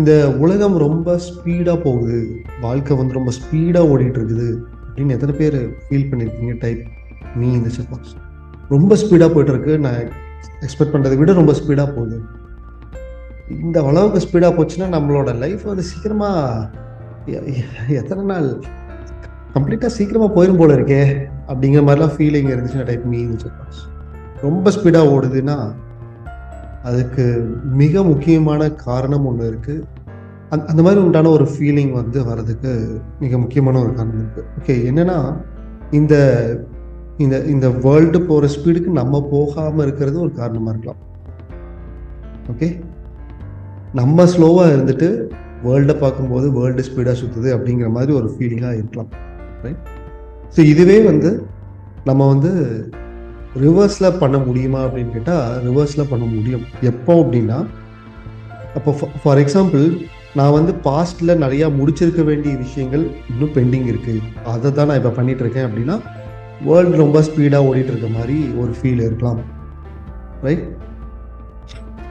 இந்த உலகம் ரொம்ப ஸ்பீடாக போகுது. வாழ்க்கை வந்து ரொம்ப ஸ்பீடாக ஓடிட்டு இருக்குது அப்படின்னு எத்தனை பேர் ஃபீல் பண்ணியிருக்கீங்க டைப் மீ இந்த சப்பாஸ் ரொம்ப ஸ்பீடாக போயிட்டு இருக்கு நான் எக்ஸ்பெக்ட் பண்ணுறதை விட ரொம்ப ஸ்பீடாக போகுது. இந்த அளவுக்கு ஸ்பீடாக போச்சுன்னா நம்மளோட லைஃப் வந்து சீக்கிரமாக எத்தனை நாள்? கம்ப்ளீட்டாக சீக்கிரமாக போயிடும் போல இருக்கே. அப்படிங்கிற மாதிரிலாம் ஃபீலிங் இருந்துச்சுன்னா டைப் மீ இந்த சப்பாஸ் ரொம்ப ஸ்பீடாக ஓடுதுன்னா அதுக்கு மிக முக்கியமான காரணம் ஒன்று இருக்குது அந் அந்த மாதிரி உண்டான ஒரு ஃபீலிங் வந்து வர்றதுக்கு மிக முக்கியமான ஒரு காரணம் இருக்குது ஓகே என்னென்னா இந்த இந்த இந்த வேர்ல்டு போகிற ஸ்பீடுக்கு நம்ம போகாமல் இருக்கிறது ஒரு காரணமாக இருக்கலாம். ஓகே நம்ம ஸ்லோவாக இருந்துட்டு வேர்ல்டை பார்க்கும்போது வேர்ல்டு ஸ்பீடாக சுற்றுது அப்படிங்கிற மாதிரி ஒரு ஃபீலிங்காக இருக்கலாம். ரைட் ஸோ இதுவே வந்து நம்ம வந்து ரிவர்ஸில் பண்ண முடியுமா அப்படின்னு கேட்டால் ரிவர்ஸில் பண்ண முடியும். எப்போ அப்படின்னா அப்போ ஃபார் எக்ஸாம்பிள் நான் வந்து பாஸ்டில் நிறையா முடிச்சிருக்க வேண்டிய விஷயங்கள் இன்னும் பெண்டிங் இருக்குது அதை தான் நான் இப்போ பண்ணிகிட்ருக்கேன் அப்படின்னா வேர்ல்டு ரொம்ப ஸ்பீடாக ஓடிட்டு இருக்க மாதிரி ஒரு ஃபீல் இருக்கலாம். ரைட்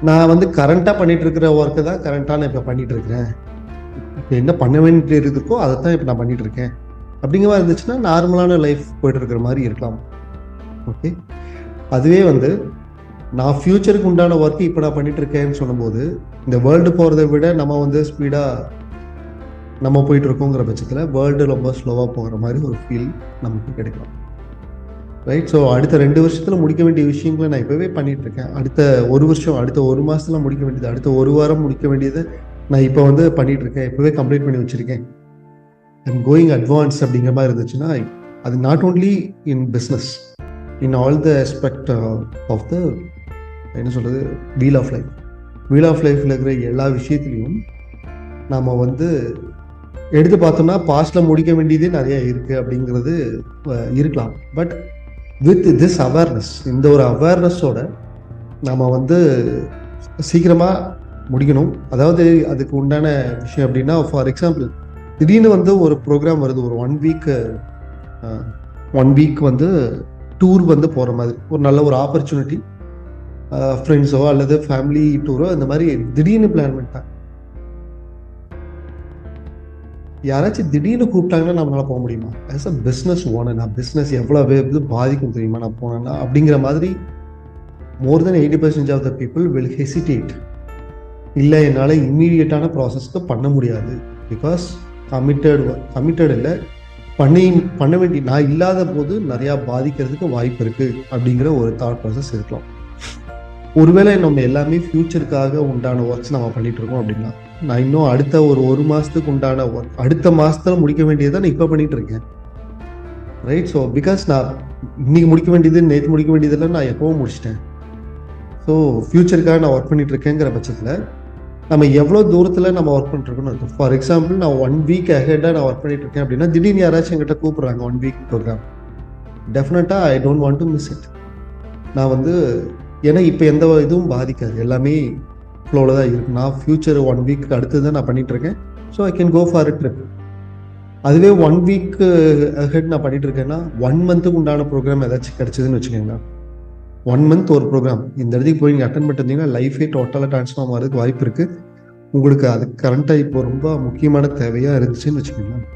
நான் வந்து கரண்ட்டாக பண்ணிகிட்ருக்கிற இருக்கிற ஒர்க்கை தான் கரண்ட்டாக நான் இப்போ பண்ணிகிட்ருக்கிறேன் இப்போ என்ன பண்ண வேண்டியது இருக்கோ அதை தான் இப்போ நான் பண்ணிகிட்ருக்கேன் இருக்கேன் அப்படிங்கிற மாதிரி இருந்துச்சுன்னா நார்மலான லைஃப் போயிட்டு இருக்கிற மாதிரி இருக்கலாம். ஓகே அதுவே வந்து நான் ஃப்யூச்சருக்கு உண்டான ஒர்க் இப்போ நான் பண்ணிட்டு இருக்கேன்னு சொல்லும்போது இந்த வேர்ல்டு போகிறத விட நம்ம வந்து ஸ்பீடாக நம்ம போயிட்டு இருக்கோங்கிற பட்சத்தில் வேர்ல்டு ரொம்ப ஸ்லோவாக போகிற மாதிரி ஒரு ஃபீல் நமக்கு கிடைக்கும். ரைட் ஸோ அடுத்த ரெண்டு வருஷத்தில் முடிக்க வேண்டிய விஷயங்களை நான் இப்போவே பண்ணிகிட்டு இருக்கேன் அடுத்த ஒரு வருஷம் அடுத்த ஒரு மாதத்தில் முடிக்க வேண்டியது அடுத்த ஒரு வாரம் முடிக்க வேண்டியது நான் இப்போ வந்து பண்ணிட்டு இருக்கேன் இப்போவே கம்ப்ளீட் பண்ணி வச்சிருக்கேன். ஐம் கோயிங் அட்வான்ஸ் அப்படிங்கிற மாதிரி இருந்துச்சுன்னா அது not only in business in all the aspect of the என்ன சொல்கிறது wheel of life wheel of லைஃப்பில் இருக்கிற எல்லா விஷயத்துலையும் நாம் வந்து எடுத்து பார்த்தோம்னா பாஸ்டில் முடிக்க வேண்டியதே நிறைய இருக்குது அப்படிங்கிறது இருக்கலாம். பட் வித் திஸ் அவேர்னஸ் இந்த ஒரு அவேர்னஸோட நாம் வந்து சீக்கிரமாக முடிக்கணும். அதாவது அதுக்கு உண்டான விஷயம் அப்படின்னா ஃபார் எக்ஸாம்பிள் திடீர்னு வந்து ஒரு ப்ரோக்ராம் வருது ஒரு ஒன் வீக்கு ஒன் வீக் வந்து டூர் வந்து போகிற மாதிரி ஒரு நல்ல ஒரு ஆப்பர்ச்சுனிட்டி ஃப்ரெண்ட்ஸோ அல்லது ஃபேமிலி டூரோ இந்த மாதிரி திடீர்னு பிளான் பண்ணிட்டாங்க யாராச்சும் திடீர்னு கூப்பிட்டாங்கன்னா நம்மளால போக முடியுமா? ஆஸ் அ பிஸ்னஸ் ஓனர் நான் பிஸ்னஸ் எவ்வளோ இது பாதிக்கும் தெரியுமா? நான் போனேன்னா அப்படிங்கிற மாதிரி more then eighty percentage of the people will hesitate இல்லை என்னால் இம்மீடியட்டான ப்ராசஸ்க்கு பண்ண முடியாது. பிகாஸ் கமிட்டட் கமிட்டட் இல்லை பண்ணி பண்ண வேண்டிய நான் இல்லாத போது நிறையா பாதிக்கிறதுக்கு வாய்ப்பு இருக்குது அப்படிங்கிற ஒரு தாட் ப்ராசஸ் இருக்கலாம். ஒருவேளை நம்ம எல்லாமே ஃப்யூச்சருக்காக உண்டான ஒர்க்ஸ் நம்ம பண்ணிட்டு இருக்கோம் அப்படின்னா நான் இன்னும் அடுத்த ஒரு ஒரு மாதத்துக்கு உண்டான ஒர்க் அடுத்த மாதத்துல முடிக்க வேண்டியதை நான் இப்போ பண்ணிட்டு இருக்கேன். ரைட் ஸோ பிகாஸ் நான் இன்னைக்கு முடிக்க வேண்டியது நேற்று முடிக்க வேண்டியதெல்லாம் நான் எப்பவும் முடிச்சிட்டேன். ஸோ ஃப்யூச்சருக்காக நான் ஒர்க் பண்ணிட்டு இருக்கேங்கிற பட்சத்தில் நம்ம எவ்வளோ தூரத்தில் நம்ம ஒர்க் பண்ணிட்டுருக்கோம்னு இருக்கும் ஃபார் எக்ஸாம்பிள் நான் ஒன் வீக் அஹெட்டாக நான் ஒர்க் பண்ணிட்டு இருக்கேன் அப்படின்னா திடீர்னு யாராச்சும் எங்கிட்ட கூப்பிடுறாங்க ஒன் வீக் ப்ரோக்ராம் டெஃபினட்டாக I don't want to miss it நான் வந்து ஏன்னா இப்போ எந்த இதுவும் பாதிக்காது. எல்லாமே ஃப்ளோவில் தான் இருக்கு. நான் ஃப்யூச்சர் ஒன் வீக் அடுத்து தான் நான் பண்ணிகிட்ருக்கேன் இருக்கேன் so I can go for trip அதுவே ஒன் வீக் ஹெட் நான் பண்ணிகிட்டு இருக்கேன்னா ஒன் மந்த்துக்கு உண்டான ப்ரோக்ராம் ஏதாச்சும் கிடச்சிதுன்னு வச்சுக்கோங்களேன். ஒன் மந்த் ஒரு ப்ரோக்ராம் இந்த இடத்துக்கு போய் நீங்கள் அட்டன் பண்ணிருந்தீங்கன்னா லைஃபே டோட்டலாக ட்ரான்ஸ்ஃபார்ம் ஆகிறதுக்கு வாய்ப்பு இருக்கு. உங்களுக்கு அது கரண்ட்டாக இப்போ ரொம்ப முக்கியமான தேவையாக இருந்துச்சுன்னு வச்சுக்கோங்களேன்.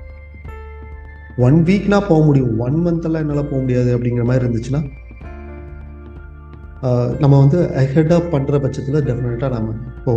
ஒன் வீக்னா போக முடியும். ஒன் மந்த்தெல்லாம் என்னால் போக முடியாது அப்படிங்கிற மாதிரி இருந்துச்சுன்னா நம்ம வந்து அஹெடாக பண்ணுற பட்சத்தில் டெஃபினட்டாக நம்ம இப்போ